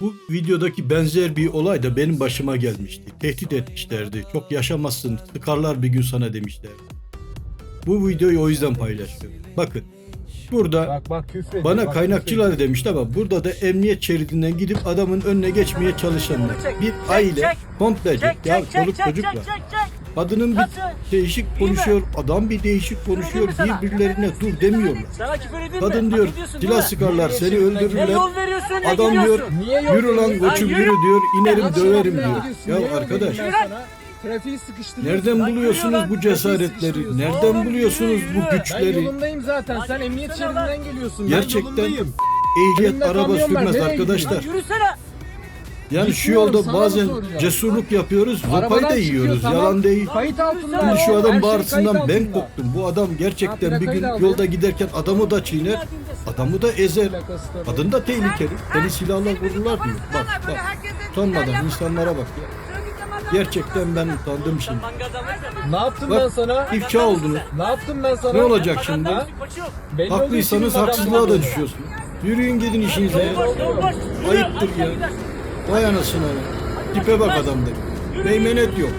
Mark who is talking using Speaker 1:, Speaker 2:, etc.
Speaker 1: Bu videodaki benzer bir olay da benim başıma gelmişti. Tehdit etmişlerdi. Çok yaşamazsın, sıkarlar bir gün sana demişlerdi. Bu videoyu o yüzden paylaşıyorum. Bakın, burada
Speaker 2: Bak bak
Speaker 1: bana
Speaker 2: bak,
Speaker 1: kaynakçılar demişti ama burada da emniyet şeridinden gidip adamın önüne geçmeye çalışanlar. Bir aile komplece ya çoluk çocukla. Kadının bir değişik konuşuyor, adam bir değişik konuşuyor. Birbirlerine dur demiyorlar.
Speaker 3: Sana küfür edeyim mi?
Speaker 1: Kadın diyor silah sıkarlar seni öldürürler. Adam diyor
Speaker 3: gidiyorsun?
Speaker 2: Niye yol
Speaker 1: yürü lan
Speaker 2: veriyorsun?
Speaker 1: koçum yürü diyor inerim döverim diyor. Ya arkadaş?
Speaker 2: Trafiği sıkıştırıyorsun.
Speaker 1: nereden buluyorsunuz bu cesaretleri? Nereden buluyorsunuz bu
Speaker 3: yürü.
Speaker 2: Ben
Speaker 1: güçleri?
Speaker 2: yolundayım zaten. Sen emniyet şeridinden geliyorsun.
Speaker 1: Gerçekten. Ehliyet araba sürmez arkadaşlar.
Speaker 3: yürüsene.
Speaker 1: Yani şu yolda
Speaker 2: sana mı
Speaker 1: bazen
Speaker 2: soracağım?
Speaker 1: cesurluk yapıyoruz,
Speaker 2: Arabadan
Speaker 1: zopayı da
Speaker 2: çıkıyor,
Speaker 1: yiyoruz.
Speaker 2: tamam.
Speaker 1: Yalan değil.
Speaker 2: Kayıt altında.
Speaker 3: Şimdi
Speaker 1: şu
Speaker 2: Her
Speaker 1: adam
Speaker 2: şey
Speaker 1: bağırsından ben
Speaker 2: altında.
Speaker 1: korktum. Bu adam gerçekten bir gün
Speaker 2: plakayı da alıyor.
Speaker 1: yolda giderken adamı da çiğner, adamı da ezer.
Speaker 2: Plakası tabii.
Speaker 1: Kadın da tehlikeli. Beni silahla vururlar diyor. Bak bak. Utanmadan insanlara bak ya. Gerçekten ben utandım şimdi.
Speaker 2: Ne yaptım
Speaker 1: Bak,
Speaker 2: ben sana?
Speaker 1: İfşa oldunuz.
Speaker 2: Ne yaptım ben sana?
Speaker 1: Ne olacak şimdi?
Speaker 2: Ha?
Speaker 3: Koçum.
Speaker 2: Belli olduğu
Speaker 1: Haklıysanız haksızlığa da düşüyorsunuz. Yürüyün gidin işinize ya. Ayıptır ya. Vay anasına ya. Tipe bak adamda. Meymenet yok.